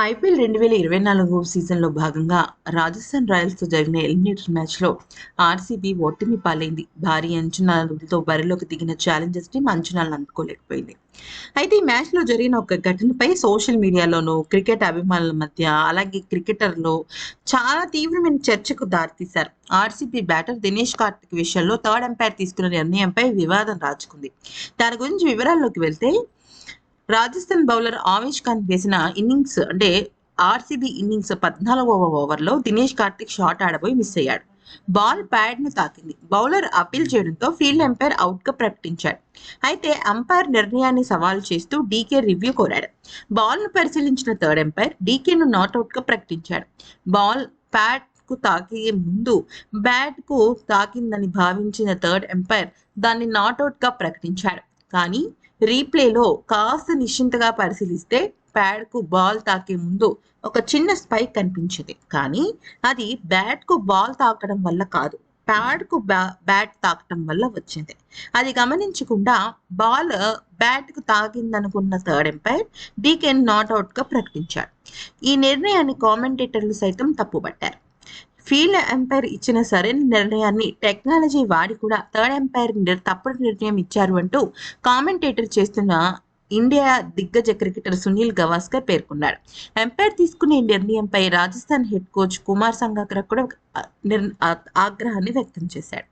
IPL రెండు వేల ఇరవై నాలుగు సీజన్లో భాగంగా రాజస్థాన్ రాయల్స్తో జరిగిన ఎలిమినేటర్ మ్యాచ్లో ఆర్సీబీ ఓటమి పాలైంది. భారీ అంచనాలతో బరిలోకి దిగిన ఛాలెంజెస్ టీం అంచనాలను అందుకోలేకపోయింది. అయితే ఈ మ్యాచ్లో జరిగిన ఒక ఘటనపై సోషల్ మీడియాలోనూ క్రికెట్ అభిమానుల మధ్య అలాగే క్రికెటర్లో చాలా తీవ్రమైన చర్చకు దారితీశారు. ఆర్సీబీ బ్యాటర్ దినేష్ కార్తిక్ విషయంలో థర్డ్ ఎంపైర్ తీసుకున్న నిర్ణయంపై వివాదం రాచుకుంది. దాని గురించి వివరాల్లోకి వెళ్తే రాజస్థాన్ బౌలర్ ఆవేష్ ఖాన్ వేసిన ఇన్నింగ్స్ అంటే ఆర్సీబీ ఇన్నింగ్స్ పద్నాలుగవ ఓవర్లో దినేష్ కార్తిక్ షాట్ ఆడబోయి మిస్ అయ్యాడు. బాల్ ప్యాడ్ను తాకింది. బౌలర్ అపీల్ చేయడంతో ఫీల్డ్ ఎంపైర్ అవుట్గా ప్రకటించాడు. అయితే అంపైర్ నిర్ణయాన్ని సవాల్ చేస్తూ డీకే రివ్యూ కోరాడు. బాల్ను పరిశీలించిన థర్డ్ ఎంపైర్ డీకేను నాట్అవుట్గా ప్రకటించాడు. బాల్ ప్యాడ్కు తాకే ముందు బ్యాట్కు తాకిందని భావించిన థర్డ్ ఎంపైర్ దాన్ని నాట్అవుట్గా ప్రకటించాడు. కానీ రీప్లేలో కాస్త నిశ్చింతగా పరిశీలిస్తే ప్యాడ్కు బాల్ తాకే ముందు ఒక చిన్న స్పైక్ కనిపించింది. కానీ అది బ్యాట్కు బాల్ తాకడం వల్ల కాదు ప్యాడ్కు బ్యా బ్యాట్ తాకడం వల్ల వచ్చింది. అది గమనించకుండా బాల్ బ్యాట్కు తాకిందనుకున్న థర్డ్ ఎంపైర్ డీకెన్ నాట్అవుట్గా ప్రకటించాడు. ఈ నిర్ణయాన్ని కామెంటేటర్లు సైతం తప్పుపట్టారు ఫీల్డ్ ఎంపైర్ ఇచ్చిన సరైన నిర్ణయాన్ని టెక్నాలజీ వాడి కూడా థర్డ్ ఎంపైర్ తప్పుడు నిర్ణయం ఇచ్చారు అంటూ కామెంటేటర్ చేస్తున్న ఇండియా దిగ్గజ క్రికెటర్ సునీల్ గవాస్కర్ పేర్కొన్నాడు ఎంపైర్ తీసుకునే నిర్ణయంపై రాజస్థాన్ హెడ్ కోచ్ కుమార్ సంగాకర్ కూడా ఆగ్రహాన్ని వ్యక్తం చేశాడు